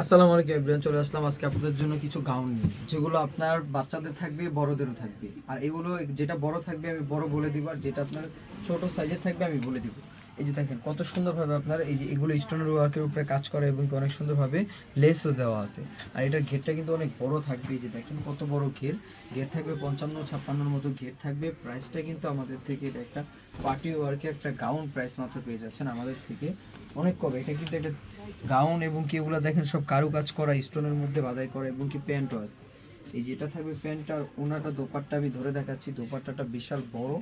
আসসালামু আলাইকুম এভরিওয়ান, চলে আসলাম আজকে আপনাদের জন্য কিছু গাউন নিয়ে। যেগুলো আপনার বাচ্চাদের থাকবে, বড়দেরও থাকবে। আর এগুলো যেটা বড় থাকবে, আমি বড় বলে দিব, আর যেটা আপনার ছোট সাইজের থাকবে, আমি বলে দিব। এই যে দেখেন, কত সুন্দরভাবে আপনার এই যে এগুলো স্টোনের ওয়ার্কের উপরে কাজ করে এবং অনেক সুন্দরভাবে লেসও দেওয়া আছে। আর এটার ঘেরটা কিন্তু অনেক বড় থাকবে, এই যে দেখেন কত বড় ঘের। ঘের থাকবে পঞ্চান্ন ছাপ্পান্নর মতো ঘের থাকবে। প্রাইসটা কিন্তু আমাদের থেকে এটা একটা পার্টি ওয়ার্কে একটা গাউন প্রাইস মাত্র পেয়ে যাচ্ছেন আমাদের থেকে। অনেক কবে এটা কিন্তু একটা গাউন এবং কি এগুলো দেখেন সব কারুকাজ করা স্টোনের মধ্যে বাধাই করা এবং কি প্যান্টও আছে। এই যেটা থাকবে প্যান্টটা ওনাটা দোপাট্টা আমি ধরে দেখাচ্ছি, দোপাট্টাটা বিশাল বড়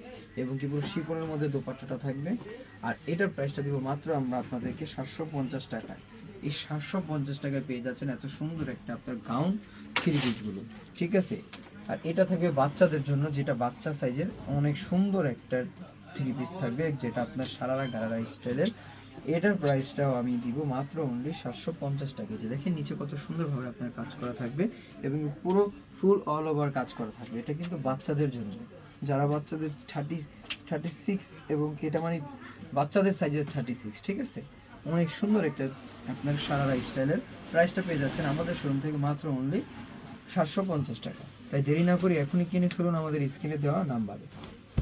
এবং কি পুরো শিপনের মধ্যে দোপাট্টাটা থাকবে। আর এটার প্রাইসটা দিব মাত্র আমরা আপনাদেরকে সাতশো পঞ্চাশ টাকায়। এই সাতশো পঞ্চাশ টাকায় পেয়ে যাচ্ছেন এত সুন্দর একটা আপনার গাউন থ্রি পিসগুলো ঠিক আছে? আর এটা থাকবে বাচ্চাদের জন্য যেটা বাচ্চা সাইজের অনেক সুন্দর একটা থ্রি পিস থাকবে, যেটা আপনার সারারা গারারা স্টাইলের এটার প্রাইসটাও আমি দিব মাত্র অনলি সাতশো পঞ্চাশ টাকা। যে দেখেন নিচে কত সুন্দরভাবে আপনার কাজ করা থাকবে এবং পুরো ফুল অল ওভার কাজ করা থাকবে। এটা কিন্তু বাচ্চাদের জন্য। যারা বাচ্চাদের থার্টি থার্টি সিক্স এবং এটা মানে বাচ্চাদের সাইজের থার্টি সিক্স ঠিক আছে? অনেক সুন্দর একটা আপনার সারারা স্টাইলের প্রাইসটা পেয়ে যাচ্ছেন আমাদের শোরুম থেকে মাত্র অনলি সাতশো পঞ্চাশ টাকা। তাই দেরি না করে এখনই কিনে ফেলুন আমাদের স্ক্রিনে দেওয়া নাম্বারে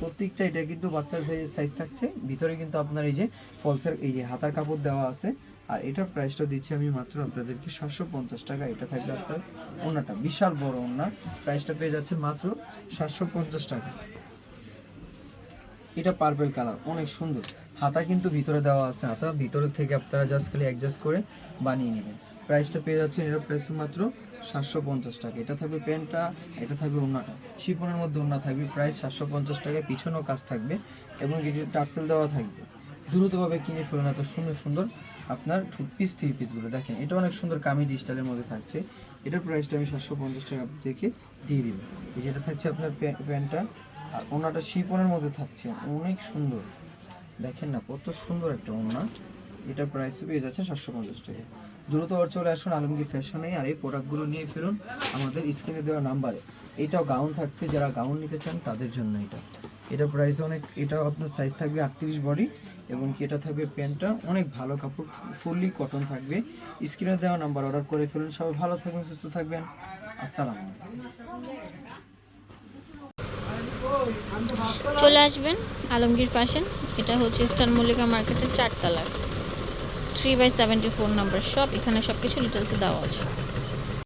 প্রত্যেকটা এটা কিন্তু বাচ্চার সাইজ থাকছে। ভিতরে কিন্তু আপনার এই যে ফলসের এই যে হাতার কাপড় দেওয়া আছে। আর এটার প্রাইসটা দিচ্ছি আমি মাত্র আপনাদেরকে সাতশো পঞ্চাশ টাকা। এটা থাকবে আপনার ওনাটা বিশাল বড় ওনা প্রাইসটা পেয়ে যাচ্ছে মাত্র সাতশো পঞ্চাশ টাকা। এটা পার্পেল কালার অনেক সুন্দর। হাতা কিন্তু ভিতরে দেওয়া আছে। হাতা ভিতরে থেকে আপনারা জাস্ট খালি অ্যাডজাস্ট করে বানিয়ে নেবেন। প্রাইসটা পেয়ে যাচ্ছেন এটার প্রাইস মাত্র সাতশো পঞ্চাশ টাকা। এটা থাকবে প্যান্টটা, এটা থাকবে ওড়নাটা। শিপনের মধ্যে ওনা থাকবে, প্রাইস সাতশো পঞ্চাশ টাকায় পিছনেও কাজ থাকবে এবং এটি টার্সেল দেওয়া থাকবে। দ্রুতভাবে কিনে ফেলুন এত সুন্দর সুন্দর আপনার টু পিস থ্রি পিসগুলো দেখেন, এটা অনেক সুন্দর কামিজ স্টাইলের মধ্যে থাকছে। এটার প্রাইসটা আমি সাতশো পঞ্চাশ টাকা থেকে দিয়ে দিব। যেটা থাকছে আপনার প্যা- প্যান্টটা, আর ওনাটা শিপনের মধ্যে থাকছে। অনেক সুন্দর। দেখেন না, কত সুন্দর একটা ওনা এটার প্রাইস পেয়ে যাচ্ছে সাতশো পঞ্চাশ টাকা। দ্রুত চলে আসুন আলমগীর ফ্যাশনে আর এই প্রোডাক্টগুলো নিয়ে ফেলুন আমাদের স্ক্রিনে দেওয়া নাম্বারে এটাও গাউন থাকছে, যারা গাউন নিতে চান তাদের জন্য এটা। এটা প্রাইস অনেক, এটাও আপনার সাইজ থাকবে আটত্রিশ বডি এবং কি এটা থাকবে প্যান্টটা, অনেক ভালো কাপড়, ফুললি কটন থাকবে। স্ক্রিনে দেওয়া নাম্বার অর্ডার করে ফেলুন, সবাই ভালো থাকবেন, সুস্থ থাকবেন। আসসালামু চলে আসবেন আলমগীর ফ্যাশন এটা হচ্ছে ইস্টার্ন মল্লিকা মার্কেটের চারতলার three by seventy four number shop এখানে সব কিছু ডিটেলসে দেওয়া আছে।